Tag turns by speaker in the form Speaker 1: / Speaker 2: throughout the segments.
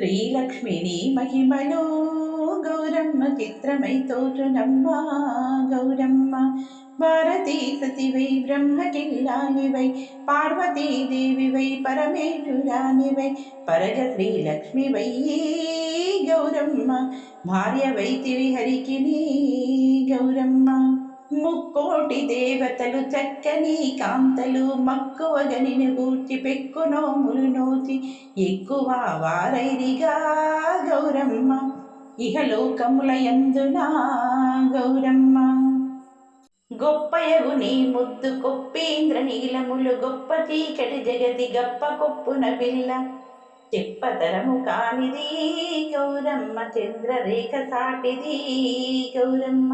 Speaker 1: శ్రీలక్ష్మిని మహిమలో గౌరమ్మ చిత్రమై తోచునమ్మ గౌరమ్మ. భారతీ సతివై బ్రహ్మకిల్లానివై పార్వతీదేవివై పరమేశ్వరానివై పరగ శ్రీలక్ష్మివై గౌరమ్మ. భార్యవైతివి హరికిని గౌరమ్మ. ముక్కోటి దేవతలు చక్కని కాంతలు మక్కువగనిని గూర్చి పెక్కు నోములు నోచి ఎక్కువ వారైరిగా గౌరమ్మ. ఇహలోకముల యందునా గౌరమ్మ. గొప్పయగు నీ ముద్దు కొప్పేంద్ర నీలములు గొప్ప చీకటి జగతి గప్ప కొప్పున పిల్ల చెప్పతరము కానిది గౌరమ్మ చంద్రరేఖ సాటిది గౌరమ్మ.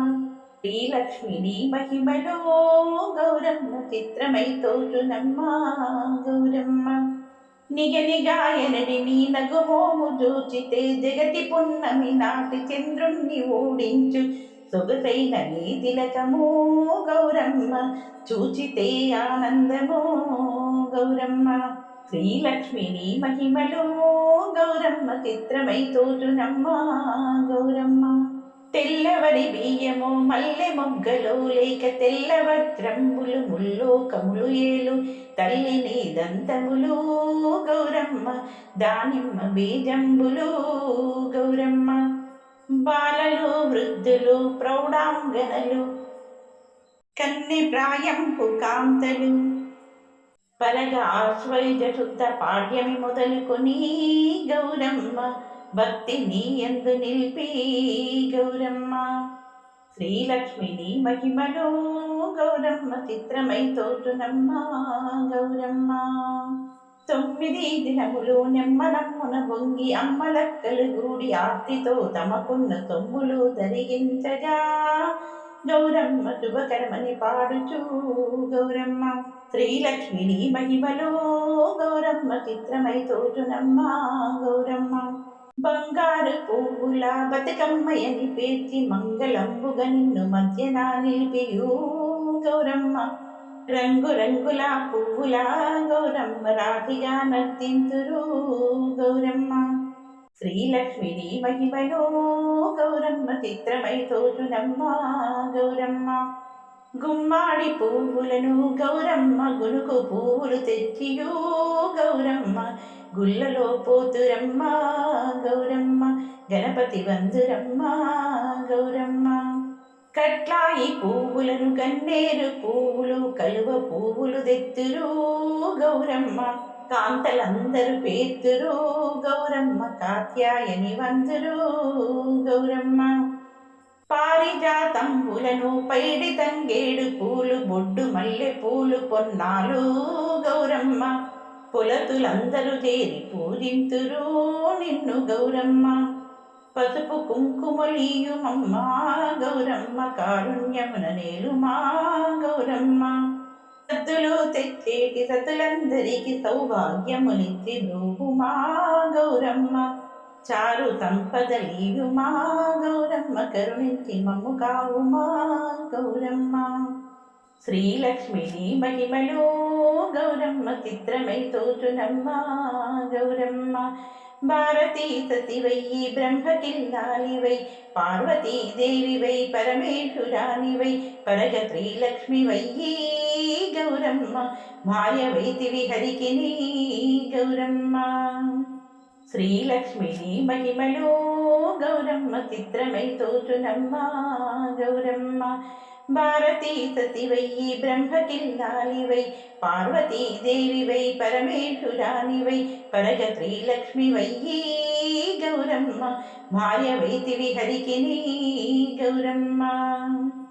Speaker 1: శ్రీలక్ష్మిని మహిమలో గౌరమ్మ చిత్రమై తోచునమ్మ గౌరమ్మ. నిగనిగాయనడి నీ నగుమోము చూచితే జగతి పున్నమి నాటి చంద్రుణ్ణి ఓడించు. సొగసైన నీ తిలకము గౌరమ్మ చూచితే ఆనందము గౌరమ్మ. శ్రీలక్ష్మిని మహిమలో గౌరమ్మ చిత్రమై తోచునమ్మ గౌరమ్మ. తెల్లవరి బియ్యము మల్లె మొగ్గలు లేక తెల్లవద్రంబులు ముల్లోకములు ఏలు తల్లిని దంతములు గౌరమ్మ దానిమ్మ బీజంబులు గౌరమ్మ. బాలలు వృద్ధులు ప్రౌఢాంగనలు కన్నె ప్రాయంపు కాంతలు. పరగా ఆశ్వైజ శుద్ధ పాడ్యమి మొదలుకొని గౌరమ్మ భక్తి నీ ఎందు నిలిపి గౌరమ్మ. శ్రీలక్ష్మిని మహిమలో గౌరమ్మ చిత్రమై తోటునమ్మ గౌరమ్మ. తొమ్మిది దినములు నెమ్మలమ్మున బొంగి అమ్మలక్కలు గూడి ఆర్తితో తమకున్న తొమ్ములు ధరించగా గౌరమ్మ శుభకరమని పాడుచూ గౌరమ్మ. శ్రీలక్ష్మిని మహిమలో గౌరమ్మ చిత్రమై తోచునమ్మ గౌరమ్మ. బంగారు పువ్వుల బతుకమ్మయని పేర్చి మంగళంబుగ నిన్ను మధ్యన నిలిపియు గౌరమ్మ. రంగు రంగుల పువ్వుల గౌరమ్మ రాధిగా నర్తింతురు గౌరమ్మ. శ్రీలక్ష్మిని మహిమయో గౌరమ్మ చిత్రమై తోచునమ్మ గౌరమ్మ. గుమ్మాడి పువ్వులను గౌరమ్మ గునుకు పువ్వులు తెచ్చియో గౌరమ్మ. గుల్లలో పోతురమ్మ గౌరమ్మ. గణపతి వందురమ్మ గౌరమ్మ. కట్లాయి పువ్వులను గన్నేరు పువ్వులు కలువ పువ్వులు దెత్తురు గౌరమ్మ. కాంతలందరూ పేతురు గౌరమ్మ. కాత్యాయని వందురు గౌరమ్మ. పారిజాతంబులను పైడి తంగేడు పూలు బొడ్డు మల్లె పూలు పొన్నాలు. గౌరమ్మ పొలతులందరూ చేరి పూజింతురు నిన్ను గౌరమ్మ. పసుపు కుంకుమలీయుమమ్మ గౌరమ్మ కారుణ్యమున నేలుమా గౌరమ్మ. సత్తులు తెచ్చేటి సతులందరికి సౌభాగ్యములిచ్చి బ్రూహుమా గౌరమ్మ. చారు సంపదలీయుమా గౌరమ్మ కరుణించి మమ్ము కావుమా గౌరమ్మ. శ్రీలక్ష్మిని మహిమలో గౌరమ్మ చిత్రమై తోచునమ్మ గౌరమ్మ. భారతీ సతివై బ్రహ్మకిల్లాలివై పార్వతీదేవివై పరమేశ్వరానివై పరగ శ్రీలక్ష్మివై గౌరమ్మ. భార్యవైతివి హరికిని గౌరమ్మ. శ్రీలక్ష్మిని మహిమలో గౌరమ్మ చిత్రమై తోచునమ్మ గౌరమ్మ భారతీ సతివై బ్రహ్మకిల్లాలివై పార్వతీదేవివై పరమేశ్వరానివై పరగ శ్రీలక్ష్మివై గౌరమ్మ భార్యవైతివి హరికిని గౌరమ్మ.